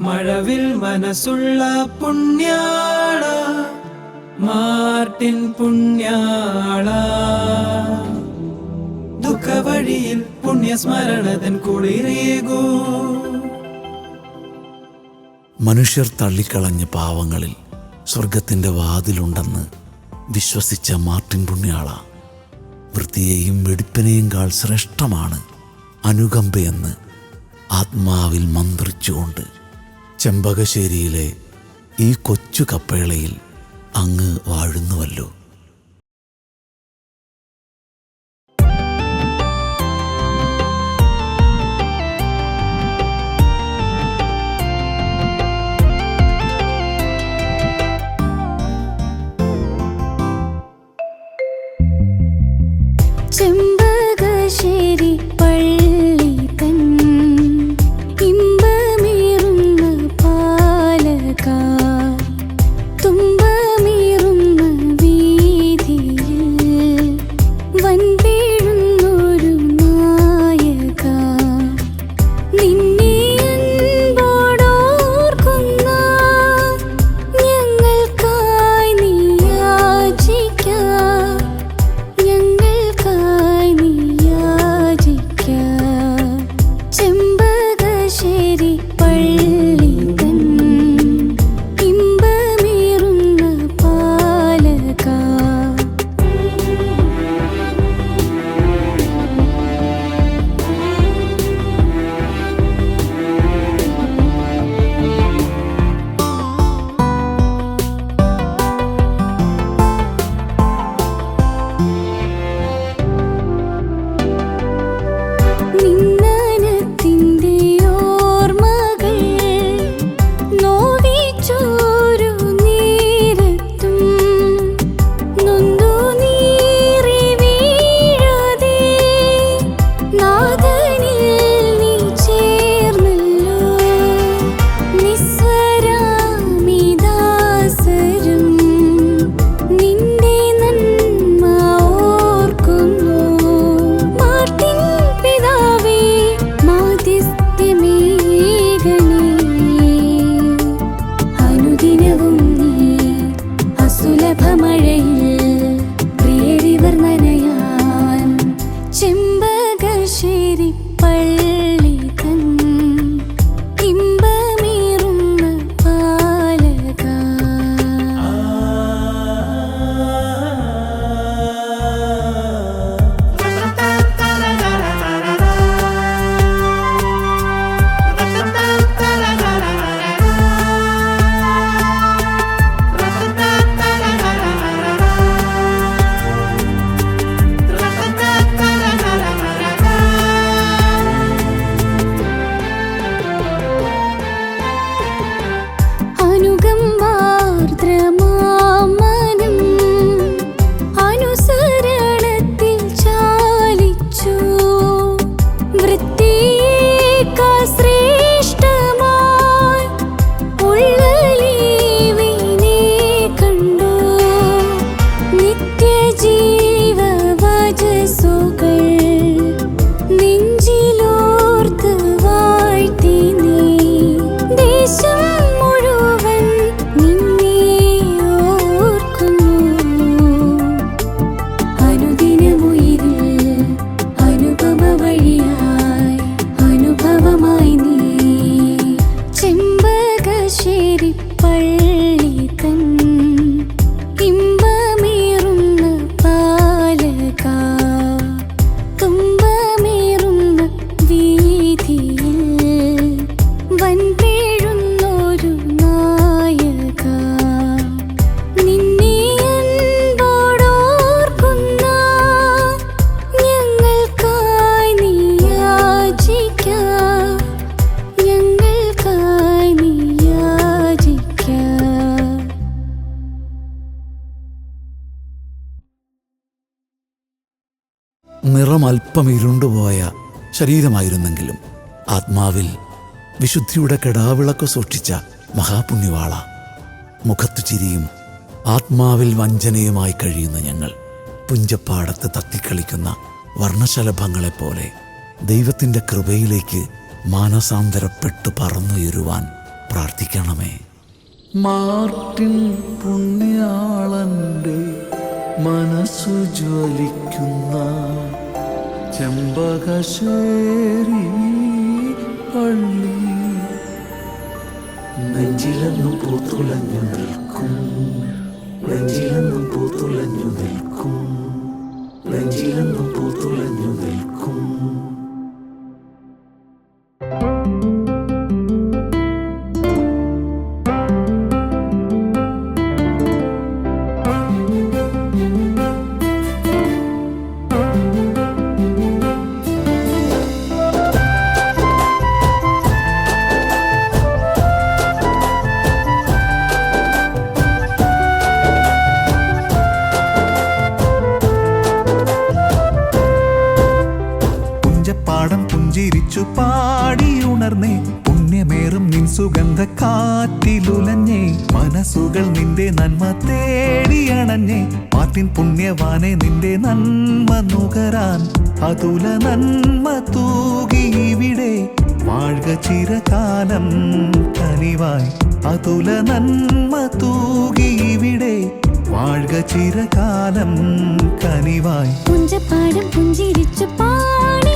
മഴവിൽ മനസ്സുള്ള പുണ്യാള. മാർട്ടിൻ പുണ്യാള. ദുഃഖവഴിയിൽ പുണ്യസ്മരണതൻ കുളിരേകൂ. മനുഷ്യർ തള്ളിക്കളഞ്ഞ പാവങ്ങളിൽ സ്വർഗത്തിന്റെ വാതിലുണ്ടെന്ന് വിശ്വസിച്ച മാർട്ടിൻ പുണ്യാള വൃത്തിയെയും വെടിപ്പിനെയുംകാൾ ശ്രേഷ്ഠമാണ് അനുകമ്പയെന്ന് ആത്മാവിൽ മന്ത്രിച്ചുകൊണ്ട് ചെമ്പകശ്ശേരിയിലെ ഈ കൊച്ചു കപ്പേളയിൽ അങ്ങ് വാഴുന്നുവല്ലോ. ചെമ്പകശ്ശേരി അല്പം ഇരുണ്ടുപോയ ശരീരമായിരുന്നെങ്കിലും ആത്മാവിൽ വിശുദ്ധിയുടെ കെടാവിളക്ക് സൂക്ഷിച്ച മഹാപുണ്യവാള മുഖത്തു ചിരിയും ആത്മാവിൽ വഞ്ചനയുമായി കഴിയുന്ന ഞങ്ങൾ പുഞ്ചപ്പാടത്ത് തത്തിക്കളിക്കുന്ന വർണശലഭങ്ങളെപ്പോലെ ദൈവത്തിന്റെ കൃപയിലേക്ക് മാനസാന്തരപ്പെട്ടു പറന്നുയരുവാൻ പ്രാർത്ഥിക്കണമേ. മാർട്ടിൻ പുണ്യാളന്റെ മനസ്സു ജ്വലിക്കുന്ന ചെമ്പകശ്ശേരി പള്ളി. നെഞ്ചിലെന്നും പൂത്തുലഞ്ഞു നിൽക്കും. നെഞ്ചിലെന്നും പൂത്തുലഞ്ഞു നിൽക്കും. നെഞ്ചിലെന്നും പൂത്തുലഞ്ഞു നിൽക്കും. പാട്ടിൻ പുണ്യവാനെ നിന്റെ നന്മ നുകരാൻ. അതുല നന്മ തൂകി ഇവിടെ. വാഴ്ക ചിരകാലം കനിവായി. അതുല നന്മ തൂകി ഇവിടെ. വാഴ്ക ചിരകാലം കനിവായി. പുഞ്ചപ്പാടും പുഞ്ചിരിച്ചു പാടിയുണർന്നേ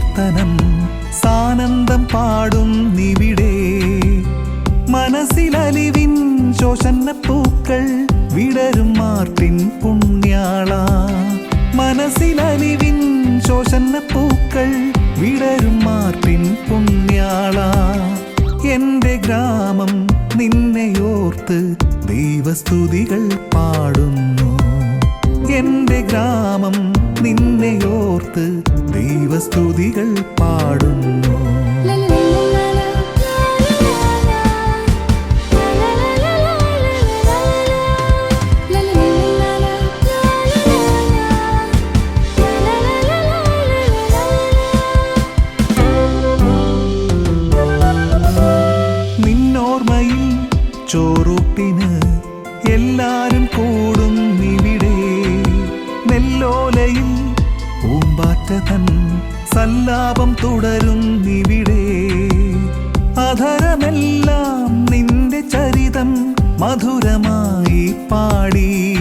സങ്കീർത്തനം സാനന്ദം പാടും നിവിടെ. മനസ്സിലലിവിൻ ശോഷന്ന പൂക്കൾ വിടരും മാർട്ടിൻ പുണ്യാള. മനസ്സിലലിവിൻ ശോഷന്ന പൂക്കൾ വിടരും മാർട്ടിൻ പുണ്യാള. എന്റെ ഗ്രാമം നിന്നെയോർത്ത് ദൈവസ്തുതികൾ പാടുന്നു. എന്റെ ഗ്രാമം നിന്നെയോർത്ത് ദൈവസ്തുതികൾ പാടുന്നു. പൂമ്പാറ്റതൻ സല്ലാപം തുടരും ഇവിടെ. അധരമെല്ലാം നിന്റെ ചരിതം മധുരമായി പാടി.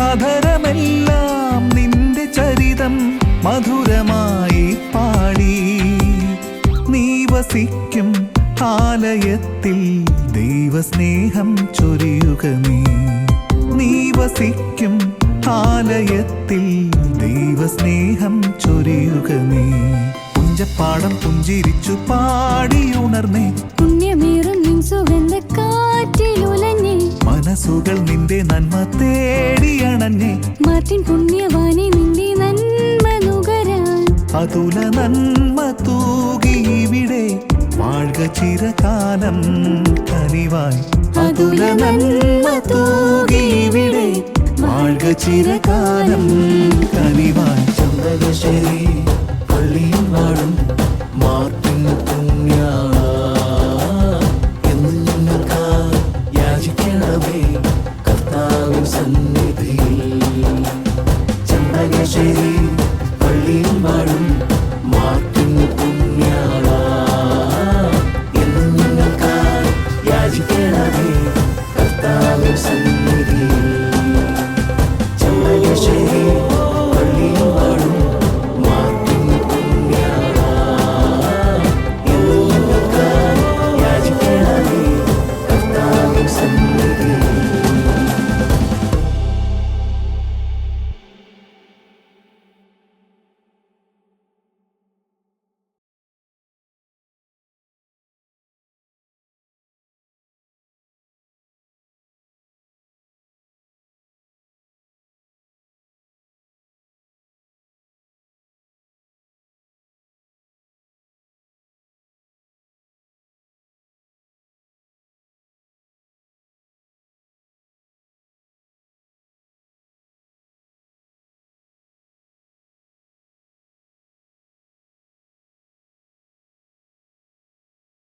അധരമെല്ലാം നിന്റെ ചരിതം മധുരമായി പാടി. നീ വസിക്കും ആലയത്തിൽ ദൈവസ്നേഹം ചൊരിയുക നീ. നീ വസിക്കും ആലയത്തിൽ ദൈവസ്നേഹം ചൊരിയുക നീ. പുഞ്ചപ്പാടം പുഞ്ചിരിച്ചു പാടിയുണർന്നേ. പുണ്യമേറും നിൻ സുഗന്ധ കാറ്റിലുലഞ്ഞേ മനസ്സുകൾ നിന്റെ നന്മ തേടിയണഞ്ഞേ മാറ്റിൻ പുണ്യവാനെ നിന്റെ നന്മ നുകരാൻ. അതുല നന്മ തൂകി ഇവിടെ. വാഴ്ക ചിരകാലം കനിവായി. അതുല നന്മ തൂകി ഇവിടെ. വാഴ്ക ചിരകാലം കനിവാൻ നാടും